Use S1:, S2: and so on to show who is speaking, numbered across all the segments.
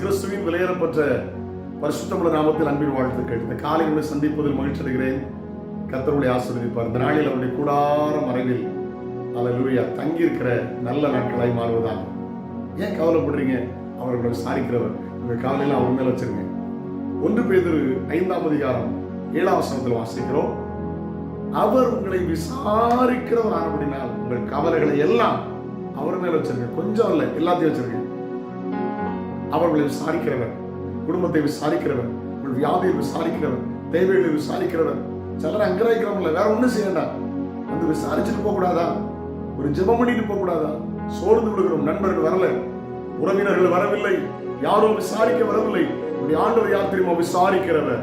S1: கிறிஸ்துவின் விலையேறப்பட்ட பரிசுத்தமுள்ள நாமத்தில் அன்பின் வாழ்த்துக்கள். இந்த காலை உங்களை சந்திப்பதில் மகிழ்ச்சி அடைகிறேன். கர்த்தருடைய ஆசீர்வதிப்பார். இந்த நாளில் அவருடைய கூடார மறைவில் அல்லேலூயா தங்கியிருக்கிற நல்ல நாட்களாய் மாறுவதான் ஏன் கவலைப்படுறீங்க? அவர்களை விசாரிக்கிறவர். உங்கள் கவலையில் அவர் மேலே வச்சிருங்க. ஒன்று பேர் ஐந்தாம் அதிகாரம் ஏழாம் வசனத்தில் வாசிக்கிறோம். அவர் உங்களை விசாரிக்கிறவர் ஆனப்படினால் உங்கள் கவலைகளை எல்லாம் அவர் மேல வச்சிருங்க. கொஞ்சம் இல்லை எல்லாத்தையும் வச்சிருக்கேன் அவர்களை விசாரிக்கிறவர். குடும்பத்தை விசாரிக்கிறவர். உங்கள் வியாதியை விசாரிக்கிறவர். தேவைகளை விசாரிக்கிறவர். சிலர் அங்கராய்க்கிறவங்கள வேற ஒண்ணும் செய்ய வந்து விசாரிச்சுட்டு போகக்கூடாதா? ஒரு ஜெபம் பண்ணிட்டு போகக்கூடாதா? சோர்ந்து விடுகிறோம் நண்பர்கள் வரல. உறவினர்கள் வரவில்லை. யாரும் விசாரிக்க வரவில்லை. இப்படி ஆண்டவர் யார் தெரியுமா? விசாரிக்கிறவர்.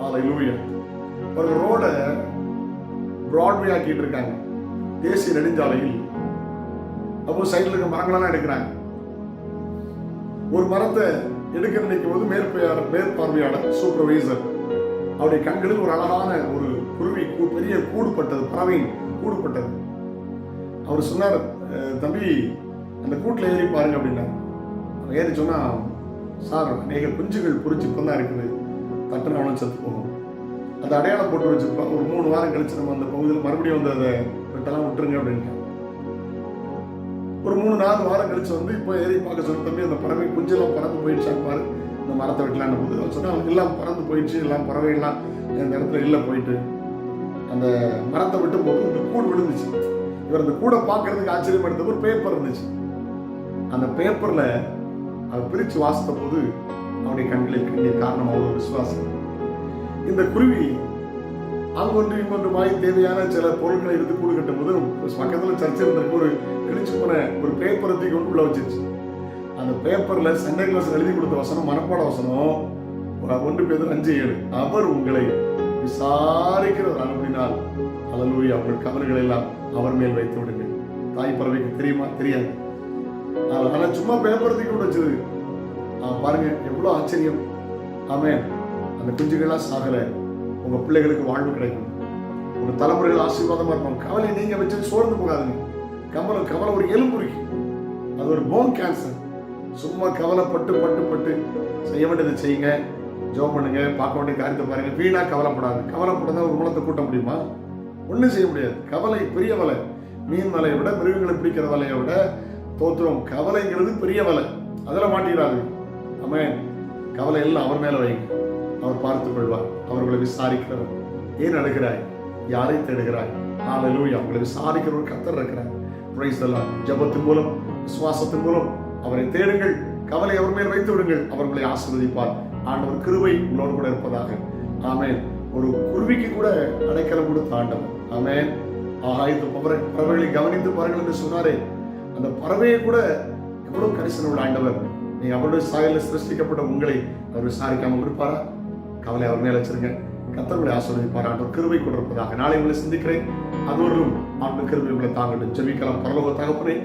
S1: ஹalleluya ஒரு ரோட பிராட்வே ஆக்கிட்டு இருக்காங்க. தேசிய நெடுஞ்சாலையில். அப்போ சைடுல இருக்க மரங்களெல்லாம் எடுக்கிறாங்க. ஒரு மரத்தை எடுக்க நினைக்கும் போது மேற்பார்வையாளர் மேற்பார்வையாளர் சூப்பர்வைசர் அவருடைய கண்களில் ஒரு அழகான ஒரு குருவி பெரிய கூடுபட்டது பறவையின் கூடுபட்டது. அவர் சொன்னார் தம்பி அந்த கூட்டில் ஏறி பாருங்க அப்படின்னா ஏறி சொன்னால் சார் அநேக குஞ்சுகள் பொறிச்சு இப்போ தான் இருக்குது. தட்டுன அவனும் செத்து போகும். அந்த அடையாளம் போட்டு வச்சிருப்பா. ஒரு மூணு வாரம் கழிச்சு நம்ம அந்த பகுதியில் மறுபடியும் வந்து அதை விட்டெல்லாம் விட்டுருங்க அப்படின்ட்டு ஒரு மூணு நாலு வாரம் கழிச்சு வந்து இப்போ ஏறி பார்க்க சொன்ன தம்பி அந்த பறவை குஞ்செல்லாம் பறந்து போயிடுச்சா. பாரு இந்த மரத்தை வெட்டலான்னு போது அவன் சொன்னா அவங்க எல்லாம் பறந்து போயிடுச்சு எல்லாம் பறவைகள்லாம் இந்த இடத்துல இல்லை போயிட்டு. அந்த மரத்தை விட்டு போட்டு இந்த கூடு விழுந்துச்சு. இவர் அந்த கூடை பார்க்கறதுக்கு ஆச்சரியம் எடுத்த ஒரு பேப்பர் இருந்துச்சு. அந்த பேப்பர்ல அதை பிரித்து வாசித்த போது அவனுடைய கண்களில் கண்ணீர் காரணமாக ஒரு விசுவாசம் இந்த குருவி அங்கொன்று இங்கொன்றுமாய் தேவையான சில பொருட்களை எடுத்து கூடு கட்டும் போது பக்கத்தில் சர்ச்சை இருந்திருக்கு ஒரு கிழிச்சு போன ஒரு பேப்பரை தூக்கி கொண்டு உள்ள வச்சிருச்சு. அந்த பேப்பர்ல சண்டை கிளாஸ் எழுதி கொடுத்த வசனம் மனப்பாட வசனம் ஒரு ஒன்று பேர் அஞ்சு ஏழு. அவர் உங்களை விசாரிக்கிறவர் அனுப்பினால் அலலூரி அவர்கள் கவலைகளை எல்லாம் அவர் மேல் வைத்து விடுங்கள். தாய் பறவைக்கு தெரியுமா? தெரியாது. ஆனா சும்மா பேப்பர் தூக்கி கொண்டு வச்சது. பாருங்க எவ்வளவு ஆச்சரியம். ஆமே அந்த குஞ்சுகள்லாம் சாகலை. உங்க பிள்ளைகளுக்கு வாழ்வு கிடைக்கும். உங்க தலைமுறைகள் ஆசீர்வாதமா இருக்கும் கவலை நீங்க வச்சு சோர்ந்து போகாதுங்க. கவலை கவலை ஒரு எலும்புரிக்கு அது ஒரு போன் கேன்சர் சும்மா கவலைப்பட்டு பட்டு பட்டு செய்ய வேண்டியதை செய்யுங்க. ஜோம் பண்ணுங்க பார்க்க வேண்டிய காரியத்தை பாருங்க. வீணா கவலைப்படாது. கவலைப்படாத ஒரு மூலத்தை கூட்ட முடியுமா? ஒன்றும் செய்ய முடியாது. கவலை பெரிய வலை. மீன் வலையை விட மிருகங்களை பிடிக்கிற வலையை விட தோத்துறோம் கவலைங்கிறது பெரிய வலை. அதில் மாட்டிக்கிறாரு ஆமென் கவலை எல்லாம் அவர் மேலே வைங்க. அவர் பார்த்துக் கொள்வார் அவர்களை விசாரிக்கிறவர் ஏன் அழுகிறாய்? யாரை தேடுகிறாய்? ஹalleluya அவங்களை விசாரிக்கிற ஒரு கத்தர் இருக்கிறார். பிரைஸ் எல்லாம் ஜெபத்தின் மூலம் விசுவாசத்தின் மூலம் அவரை தேடுங்கள். கவலை அவர் மேல் வைத்து விடுங்கள். அவர் உங்களை ஆசீர்வதிப்பார். ஆண்டவர் கிருவை உங்களோடு கூட இருப்பதாக. ஆமேன். ஒரு குருவிக்கு கூட அடைக்கலம் கொடுத்த ஆண்டவர். ஆமேன். ஆகாயத்து பறவை பறவைகளை கவனித்து பாருங்கள் என்று சொன்னாரே. அந்த பறவையை கூட எவ்வளவு கரிசனம் உள்ள ஆண்டவர். நீ அவருடைய சாயலில் சிருஷ்டிக்கப்பட்ட உங்களை அவர் விசாரிக்காமல் இருப்பாரா? கவலை அவர் மேல வச்சிருங்க. கத்தர்களை ஆசீர்வதிப்பார் ஆண்டவர் கிருபை கொண்டிருப்பதாக நாளை உங்களை சிந்திக்கிறேன். அதுவரும் ஆண்டு கிருபை உங்களை தாங்கட்டும். ஜெபிக்கலாம். பரலோக தகப்பனே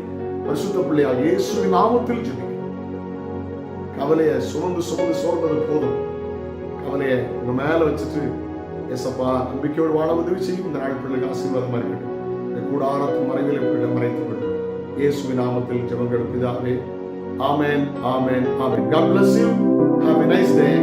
S1: பரிசுத்த பிள்ளையா இயேசுவின் நாமத்தில் ஜெபிக்கிறேன். கவலையை சுமந்து சுமந்து சோர்ந்தது போதும். கவலையை உங்க மேல வச்சுட்டு எசப்பா நம்பிக்கையோடு வாழ உதவி செய்யும் இந்த நாள் பிள்ளைக்கு ஆசீர்வாதமா இருக்கட்டும். இந்த கூடாரத்து மறைவில் பிள்ளை மறைத்து விடும் இயேசுவின் நாமத்தில் ஜெபங்கள் பிதாவே ஆமேன் ஆமேன் ஆமேன். God bless you. Have a nice day.